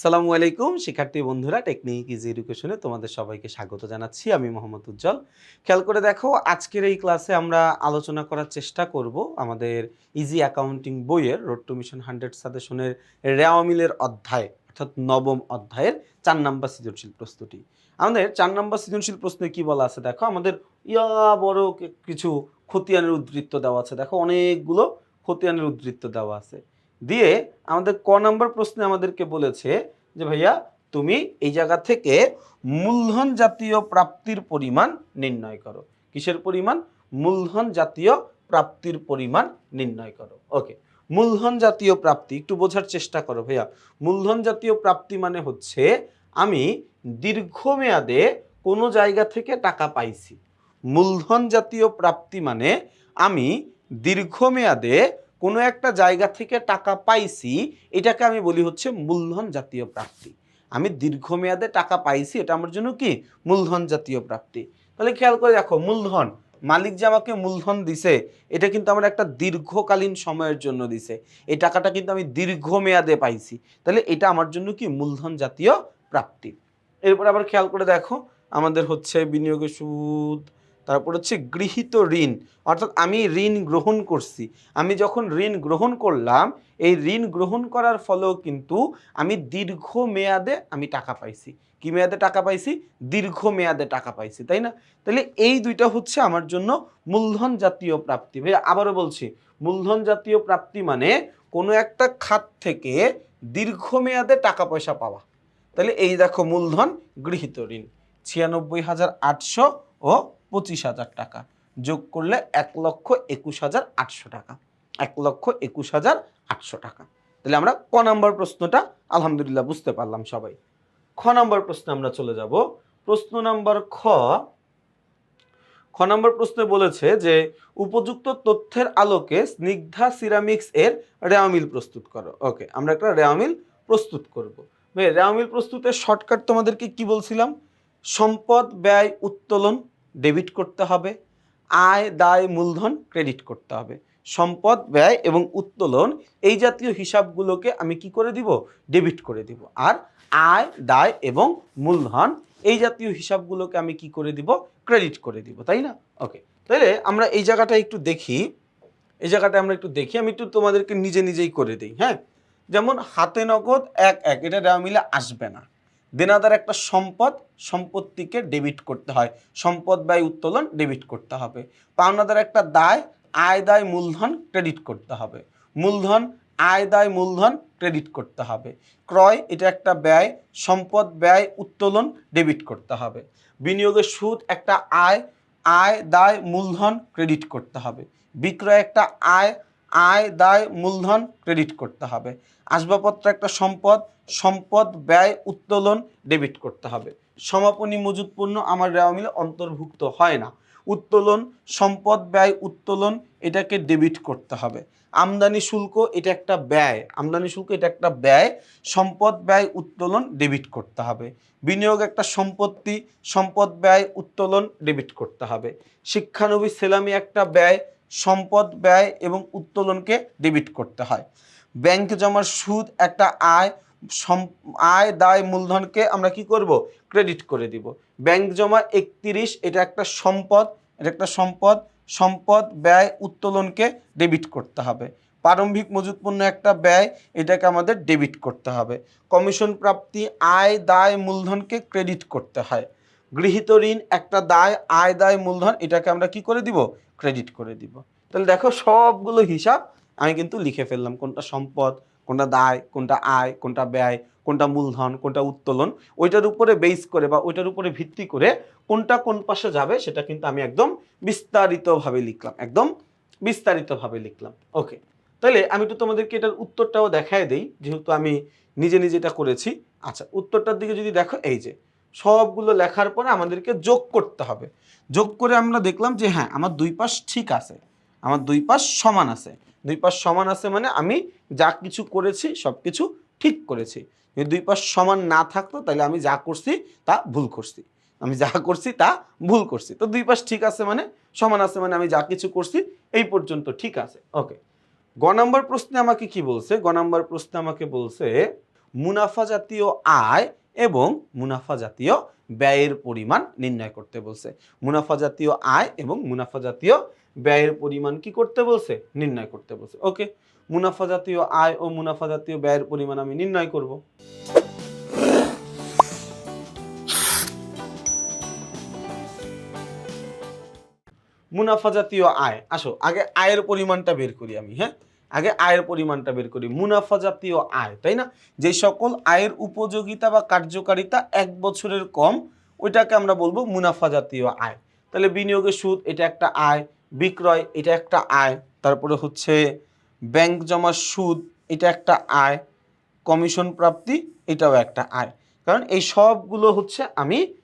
আসসালামু আলাইকুম। শিক্ষার্থী বন্ধুরা টেকনিক ইজি এডুকেশনে তোমাদের সবাইকে স্বাগত জানাচ্ছি। আমি মোহাম্মদ উজ্জ্বল। খেয়াল করে দেখো, আজকের এই ক্লাসে আমরা আলোচনা করার চেষ্টা করব আমাদের ইজি অ্যাকাউন্টিং বইয়ের রোড টু মিশন হান্ড্রেড সাজেশনের রেওয়ামিলের অধ্যায়, অর্থাৎ নবম অধ্যায়ের চার নাম্বার সৃজনশীল প্রস্তুতি আমাদের চার নাম্বার সৃজনশীল প্রশ্নে কি বলা আছে? দেখো, আমাদের ইয়া বড় কিছু খতিয়ানের উদ্ধৃত্ত দেওয়া আছে। দেখো, অনেকগুলো খতিয়ানের উদ্ধৃত্ত দেওয়া আছে। দিয়ে আমাদের ক নাম্বার প্রশ্নে আমাদেরকে বলেছে যে, ভাইয়া, তুমি এই জায়গা থেকে মূলধন জাতীয় প্রাপ্তির পরিমাণ নির্ণয় করো। কিসের পরিমাণ? মূলধন জাতীয় প্রাপ্তির পরিমাণ নির্ণয় করো। ওকে, মূলধন জাতীয় প্রাপ্তি, একটু বোঝার চেষ্টা করো ভাইয়া। মূলধন জাতীয় প্রাপ্তি মানে হচ্ছে, আমি দীর্ঘমেয়াদে কোনো জায়গা থেকে টাকা পাইছি। মূলধন জাতীয় প্রাপ্তি মানে আমি দীর্ঘমেয়াদে কোনো একটা জায়গা থেকে টাকা পাইছি, এটাকে আমি বলি হচ্ছে মূলধন জাতীয় প্রাপ্তি। আমি দীর্ঘমেয়াদে টাকা পাইছি, এটা আমার জন্য কি? মূলধন জাতীয় প্রাপ্তি। তাহলে খেয়াল করে দেখো, মূলধন, মালিক যে আমাকে মূলধন দিছে, এটা কিন্তু আমার একটা দীর্ঘকালীন সময়ের জন্য দিছে। এই টাকাটা কিন্তু আমি দীর্ঘমেয়াদে পাইছি। তাহলে এটা আমার জন্য কি? মূলধন জাতীয় প্রাপ্তি। এরপর আবার খেয়াল করে দেখো, আমাদের হচ্ছে বিনিয়োগের সুদ তারপর হচ্ছে গৃহীত ঋণ। অর্থাৎ আমি ঋণ গ্রহণ করছি। আমি যখন ঋণ গ্রহণ করলাম, এই ঋণ গ্রহণ করার ফলেও কিন্তু আমি দীর্ঘ মেয়াদে আমি টাকা পাইছি। কি মেয়াদে টাকা পাইছি? দীর্ঘ মেয়াদে টাকা পাইছি, তাই না? তাহলে এই দুইটা হচ্ছে আমার জন্য মূলধন জাতীয় প্রাপ্তি। ভাই আবারও বলছি, মূলধন জাতীয় প্রাপ্তি মানে কোনো একটা খাত থেকে দীর্ঘ মেয়াদে টাকা পয়সা পাওয়া। তাহলে এই দেখো মূলধন গৃহীত ঋণ। ছিয়ানব্বই হাজার আটশো ও পঁচিশ হাজার টাকা। যোগ করলে এক লক্ষ একুশ হাজার আটশো টাকা। এক লক্ষ একুশ হাজার আটশো টাকা। তাহলে আমরা ক নম্বর প্রশ্নটা আলহামদুলিল্লাহ বুঝতে পারলাম সবাই। খ নম্বর প্রশ্নে আমরা চলে যাব। প্রশ্ন নম্বর খ। খ নম্বর প্রশ্নে বলেছে যে, উপযুক্ত তথ্যের আলোকে স্নিগ্ধা সিরামিক্স এর রেওয়ামিল প্রস্তুত করো। ওকে, আমরা একটা রেওয়ামিল প্রস্তুত করব। ভাই রেওয়ামিল প্রস্তুতের শর্টকাট তোমাদেরকে কি বলছিলাম? সম্পদ ব্যয় উত্তোলন ডেবিট করতে হবে, আয়, দায়, মূলধন ক্রেডিট করতে হবে। সম্পদ, ব্যয় এবং উত্তোলন এই জাতীয় হিসাবগুলোকে আমি কি করে দিব? ডেবিট করে দিব। আর আয়, দায় এবং মূলধন এই জাতীয় হিসাবগুলোকে আমি কি করে দিব? ক্রেডিট করে দিব, তাই না? ওকে তাহলে আমরা এই জায়গাটা একটু দেখি। এই জায়গাটা আমরা একটু দেখি, আমি একটু তোমাদেরকে নিজে নিজেই করে দিই হ্যাঁ? যেমন হাতে নগদ এক এক, এটা দেওয়া মিলে আসবে না। দেনাদার একটা সম্পদ সম্পত্তিকে ডেবিট করতে হয়। সম্পদ ব্যয় উত্তোলন ডেবিট করতে হবে। পাওনাদার একটা দায়, আয় দায় মূলধন ক্রেডিট করতে হবে। মূলধন, আয় দায় মূলধন ক্রেডিট করতে হবে। ক্রয়, এটা একটা ব্যয়, সম্পদ ব্যয় উত্তোলন ডেবিট করতে হবে। বিনিয়োগের সুদ একটা আয় আয় দায় মূলধন ক্রেডিট করতে হবে। বিক্রয় একটা আয় আয়, দায়, মূলধন ক্রেডিট করতে হবে। আসবাবপত্র একটা সম্পদ সম্পদ, ব্যয়, উত্তোলন ডেবিট করতে হবে। সমাপনী মজুদ পণ্য আমার রেওয়া মিলে অন্তর্ভুক্ত হয় না। উত্তোলন, সম্পদ, ব্যয়, উত্তোলন এটাকে ডেবিট করতে হবে। আমদানি শুল্ক এটা একটা ব্যয়, আমদানি শুল্ক এটা একটা ব্যয়, সম্পদ, ব্যয়, উত্তোলন ডেবিট করতে হবে। বিনিয়োগ একটা সম্পত্তি, সম্পদ, ব্যয়, উত্তোলন ডেবিট করতে হবে। শিক্ষানবী সেলামি একটা ব্যয় সম্পদ ব্যয় এবং উত্তোলনকে ডেবিট করতে হয়। ব্যাংক জমার সুদ একটা আয় আয়, দায়, মূলধনকে আমরা কি করব? ক্রেডিট করে দিব। ব্যাংক জমা একত্রিশ, এটা একটা সম্পদ, এটা একটা সম্পদ সম্পদ ব্যয়, উত্তোলনকে ডেবিট করতে হবে। প্রারম্ভিক মজুত পণ্য একটা ব্যয়, এটাকে আমাদের ডেবিট করতে হবে। কমিশন প্রাপ্তি, আয়, দায়, মূলধনকে ক্রেডিট করতে হয়। গৃহীত ঋণ, একটা দায়, আয়, দায়, মূলধন, এটাকে আমরা কি করে দিব? ক্রেডিট করে দিব। তাহলে দেখো সবগুলো হিসাব আমি কিন্তু লিখে ফেললাম। কোনটা সম্পদ, কোনটা দায়, কোনটা আয়, কোনটা ব্যয়, কোনটা মূলধন, কোনটা উত্তোলন, ওইটার উপরে বেস করে বা ওইটার উপরে ভিত্তি করে কোনটা কোন পাশে যাবে সেটা কিন্তু আমি একদম বিস্তারিতভাবে লিখলাম। একদম বিস্তারিতভাবে লিখলাম। ওকে তাহলে আমি তো তোমাদেরকে এটার উত্তরটাও দেখায় দেই, যেহেতু আমি নিজে নিজে এটা করেছি। আচ্ছা উত্তরটার দিকে যদি দেখো, এই যে সবগুলো লেখার পরে আমাদেরকে যোগ করতে হবে। যোগ করে আমরা দেখলাম যে হ্যাঁ আমার দুই পাশ ঠিক আছে, আমার দুই পাশ সমান আছে। দুই পাশ সমান আছে মানে আমি যা কিছু করেছি সব কিছু ঠিক করেছি। যদি দুই পাশ সমান না থাকতো, তাহলে আমি যা করছি, তা ভুল করছি। আমি যা করছি, তা ভুল করছি। তো দুই পাশ ঠিক আছে মানে সমান আছে মানে আমি যা কিছু করছি, এই পর্যন্ত ঠিক আছে। ওকে গ নম্বর প্রশ্নে আমাকে কি বলছে? গ নম্বর প্রশ্নে আমাকে বলছে, মুনাফা জাতীয় আয় এবং মুনাফা জাতীয় ব্যয়ের পরিমাণ নির্ণয় করতে বলছে। মুনাফা জাতীয় আয় এবং মুনাফা জাতীয় ব্যয়ের পরিমাণ কি করতে বলছে? নির্ণয় করতে বলছে। ওকে, মুনাফা জাতীয় আয় ও মুনাফা জাতীয় ব্যয়ের পরিমাণ আমি নির্ণয় করব। মুনাফা জাতীয় আয়, আসো, আগে আয়ের পরিমাণটা বের করি আমি হ্যাঁ? আগে আয়ের পরিমাণটা বের করি। মুনাফা জাতীয় আয়, তাই না? যে সকল আয়ের উপযোগিতা বা কার্যকারিতা এক বছরের কম, ওইটাকে আমরা বলব মুনাফা জাতীয় আয়। তাহলে বিনিয়োগের সুদ, এটা একটা আয়। বিক্রয়, এটা একটা আয়। তারপরে হচ্ছে ব্যাংক জমার সুদ, এটা একটা আয়। কমিশন প্রাপ্তি, এটাও একটা আয়। কারণ এই সবগুলো হচ্ছে আমি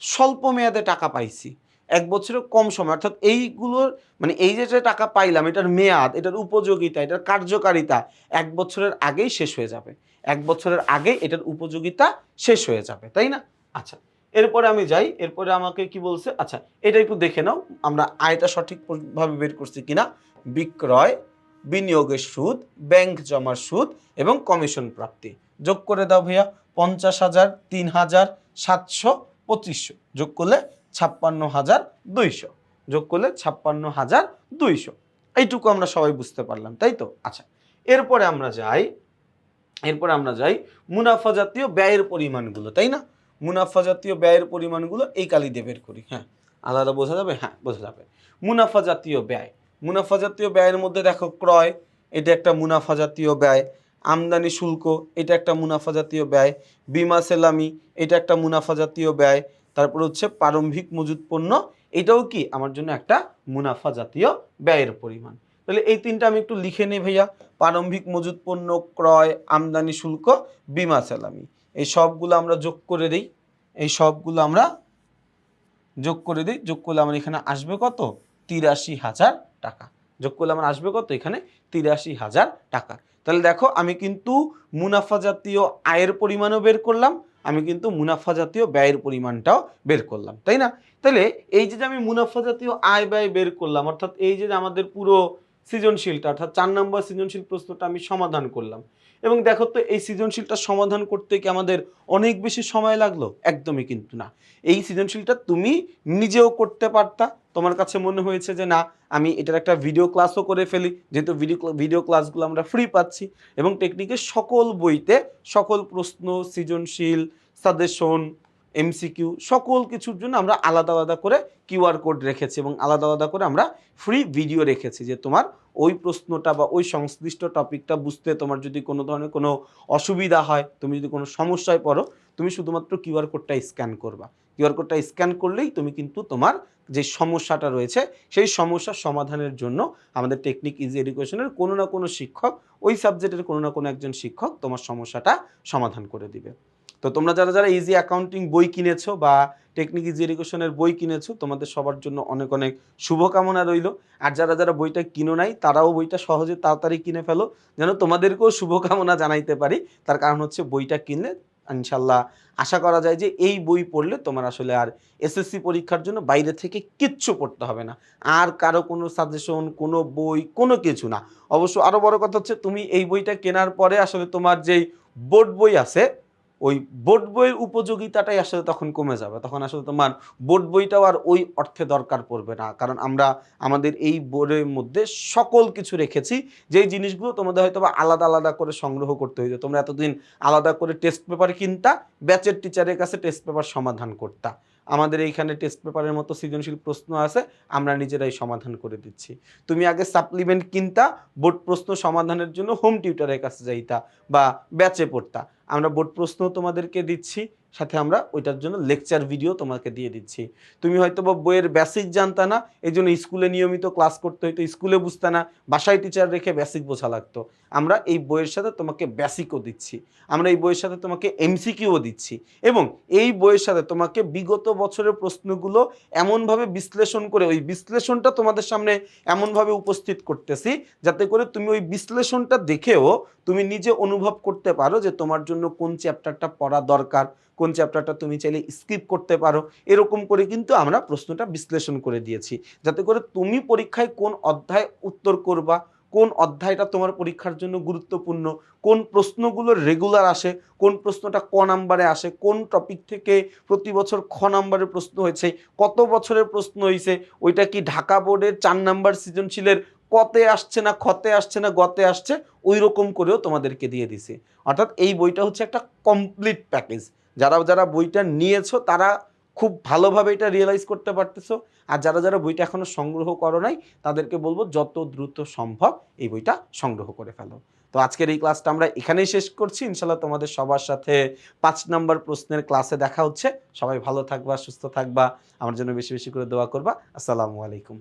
স্বল্প মেয়াদে টাকা পাইছি। এক বছরের কম সময়। অর্থাৎ এইগুলোর মানে এই যে যে টাকা পাইলাম, এটার মেয়াদ, এটার উপযোগিতা, এটার কার্যকারিতা এক বছরের আগেই শেষ হয়ে যাবে। এক বছরের আগে এটার উপযোগিতা শেষ হয়ে যাবে, তাই না? আচ্ছা এরপরে আমি যাই, এরপরে আমাকে কি বলছে? আচ্ছা এটা একটু দেখে নাও, আমরা আয়টা সঠিকভাবে বের করছি কিনা। বিক্রয়, বিনিয়োগের সুদ, ব্যাংক জমার সুদ এবং কমিশন প্রাপ্তি। যোগ করে দাও ভাইয়া, পঞ্চাশ হাজার, তিন হাজার, সাতশো পঁচিশশো। যোগ করলে ছাপ্পান্ন হাজার দুইশো। যোগ করলে ছাপ্পান্ন হাজার দুইশো। এইটুকু আমরা সবাই বুঝতে পারলাম, তাই তো? আচ্ছা এরপরে আমরা যাই, এরপরে আমরা যাই মুনাফা জাতীয় ব্যয়ের পরিমাণগুলো, তাই না? মুনাফা জাতীয় ব্যয়ের পরিমাণগুলো এই কালি দিয়ে করি হ্যাঁ। আলাদা বোঝা যাবে? হ্যাঁ বোঝা যাবে। মুনাফা জাতীয় ব্যয়, মুনাফা জাতীয় ব্যয়ের মধ্যে দেখো ক্রয়, এটা একটা মুনাফা জাতীয় ব্যয়। আমদানি শুল্ক, এটা একটা মুনাফা জাতীয় ব্যয়। বিমা সেলামি, এটা একটা মুনাফা জাতীয় ব্যয়। তারপর হচ্ছে প্রারম্ভিক মজুত পণ্য, এটাও কি আমার জন্য একটা মুনাফা জাতীয় ব্যয়ের পরিমাণ। তাহলে এই তিনটা আমি একটু লিখে নিই ভাইয়া। প্রারম্ভিক মজুত পণ্য, ক্রয়, আমদানি শুল্ক, বিমা সেলামি এই সবগুলো আমরা যোগ করে দিই। এই সবগুলো আমরা যোগ করে দিই। যোগ করলে আমার এখানে আসবে কত? তিরাশি হাজার টাকা। যোগ করলে আমার আসবে কত? এখানে তিরাশি হাজার টাকা। তাহলে দেখো আমি কিন্তু মুনাফা জাতীয় আয়ের পরিমাণও বের করলাম আমি কিন্তু মুনাফা জাতীয় ব্যয়ের পরিমাণটাও বের করলাম, তাই না? তাহলে এই যে আমি মুনাফা জাতীয় আয় ব্যয় বের করলাম, অর্থাৎ এই যে আমাদের পুরো সৃজনশীলটা, অর্থাৎ চার নম্বর সৃজনশীল প্রশ্নটা আমি সমাধান করলাম এবং দেখো তো এই সৃজনশীলটা সমাধান করতে কি আমাদের অনেক বেশি সময় লাগল? একদমই কিন্তু না। এই সৃজনশীলটা তুমি নিজেও করতে পারতা। তোমার কাছে মনে হয়েছে যে না, আমি এটার একটা ভিডিও ক্লাসও করে ফেলি। যেহেতু ভিডিও ভিডিও ক্লাসগুলো আমরা ফ্রি পাচ্ছি এবং টেকনিকের সকল বইতে সকল প্রশ্ন, সৃজনশীল সাজেশন এমসিকিউ সকল কিছুর জন্য আমরা আলাদা আলাদা করে কিউআর কোড রেখেছি এবং আলাদা আলাদা করে আমরা ফ্রি ভিডিও রেখেছি যে তোমার ওই প্রশ্নটা বা ওই সংশ্লিষ্ট টপিকটা বুঝতে তোমার যদি কোনো ধরনের কোনো অসুবিধা হয়, তুমি যদি কোনো সমস্যায় পড়ো, তুমি শুধুমাত্র কিউআর কোডটা স্ক্যান করবা। কিউআর কোডটা স্ক্যান করলেই তুমি কিন্তু তোমার যে সমস্যাটা রয়েছে, সেই সমস্যার সমাধানের জন্য আমাদের টেকনিক ইজি এডুকেশনের কোনো না কোনো শিক্ষক, ওই সাবজেক্টের কোনো না কোনো একজন শিক্ষক তোমার সমস্যাটা সমাধান করে দিবে। তো তোমরা যারা যারা ইজি অ্যাকাউন্টিং বই কিনেছো বা টেকনিক ইজি এডুকেশনের বই কিনেছো, তোমাদের সবার জন্য অনেক অনেক শুভকামনা রইল। আর যারা যারা বইটা কিনো নাই, তারাও বইটা সহজে তাড়াতাড়ি কিনে ফেলো, যেন তোমাদেরকেও শুভকামনা জানাইতে পারি। তার কারণ হচ্ছে বইটা কিনলে ইনশাল্লাহ আশা করা যায় যে এই বই পড়লে তোমার আসলে আর এসএসসি পরীক্ষার জন্য বাইরে থেকে কিচ্ছু পড়তে হবে না। আর কারও কোনো সাজেশন কোনো বই, কোনো কিছু না। অবশ্য আরও বড় কথা হচ্ছে, তুমি এই বইটা কেনার পরে আসলে তোমার যেই বোর্ড বই আছে ওই বোর্ড বইয়ের উপযোগিতাটাই আসলে তখন কমে যাবে। তখন আসলে তোমার বোর্ড বইটাও আর ওই অর্থে দরকার পড়বে না। কারণ আমরা, আমাদের এই বোর্ডের মধ্যে সকল কিছু রেখেছি। যেই জিনিসগুলো তোমাদের হয়তো বা আলাদা আলাদা করে সংগ্রহ করতে হয়েছে তোমরা এতদিন আলাদা করে টেস্ট পেপার কিনতা, ব্যাচের টিচারের কাছে টেস্ট পেপার সমাধান করতা। আমাদের এইখানে টেস্ট পেপারের মতো সৃজনশীল প্রশ্ন আছে, আমরা নিজেরাই সমাধান করে দিচ্ছি। তুমি আগে সাপ্লিমেন্ট কিনতা বোর্ড প্রশ্ন সমাধানের জন্য হোম টিউটারের কাছে যাইতা বা ব্যাচে পড়তা। আমরা বোর্ড প্রশ্ন তোমাদেরকে দিচ্ছি। সাথে আমরা ওইটার জন্য লেকচার ভিডিও তোমাকে দিয়ে দিচ্ছি। তুমি হয়তো বা বইয়ের বেসিক জানতা না এই জন্য স্কুলে নিয়মিত ক্লাস করতে হইতো, স্কুলে বুঝতে না, বাসায় টিচার রেখে বেসিক বোঝা লাগতো। আমরা এই বইয়ের সাথে তোমাকে বেসিকও দিচ্ছি। আমরা এই বইয়ের সাথে তোমাকে এমসিকিউও দিচ্ছি। এবং এই বইয়ের সাথে তোমাকে বিগত বছরের প্রশ্নগুলো এমনভাবে বিশ্লেষণ করে, ওই বিশ্লেষণটা তোমাদের সামনে এমনভাবে উপস্থিত করতেছি, যাতে করে তুমি ওই বিশ্লেষণটা দেখেও তুমি নিজে অনুভব করতে পারো যে তোমার জন্য কোন চ্যাপ্টারটা পড়া দরকার কোন চ্যাপ্টারটা তুমি চাইলে স্কিপ করতে পারো, এরকম করে কিন্তু আমরা প্রশ্নটা বিশ্লেষণ করে দিয়েছি। যাতে করে তুমি পরীক্ষায় কোন অধ্যায় উত্তর করবা, কোন অধ্যায়টা তোমার পরীক্ষার জন্য গুরুত্বপূর্ণ, কোন প্রশ্নগুলো রেগুলার আসে, কোন প্রশ্নটা ক নাম্বারে আসে, কোন টপিক থেকে প্রতি বছর খ নাম্বারের প্রশ্ন হয়েছে, কত বছরের প্রশ্ন হয়েছে ওইটা কি ঢাকা বোর্ডের চার নাম্বার সৃজনশীলের কতে আসছে না ক্ষতে আসছে না গতে আসছে ওই রকম করেও তোমাদেরকে দিয়ে দিছে অর্থাৎ এই বইটা হচ্ছে একটা কমপ্লিট প্যাকেজ যারা যারা বইটা নিয়েছো, তারা খুব ভালোভাবে এটা রিয়েলাইজ করতে পারতেছো। আর যারা যারা বইটা এখনও সংগ্রহ করো নাই, তাদেরকে বলব যত দ্রুত সম্ভব এই বইটা সংগ্রহ করে ফেলো। তো আজকের এই ক্লাসটা আমরা এখানেই শেষ করছি। ইনশাল্লাহ তোমাদের সবার সাথে পাঁচ নম্বর প্রশ্নের ক্লাসে দেখা হচ্ছে। সবাই ভালো থাকবা, সুস্থ থাকবা। আমার জন্য বেশি বেশি করে দোয়া করবা। আসসালামু আলাইকুম।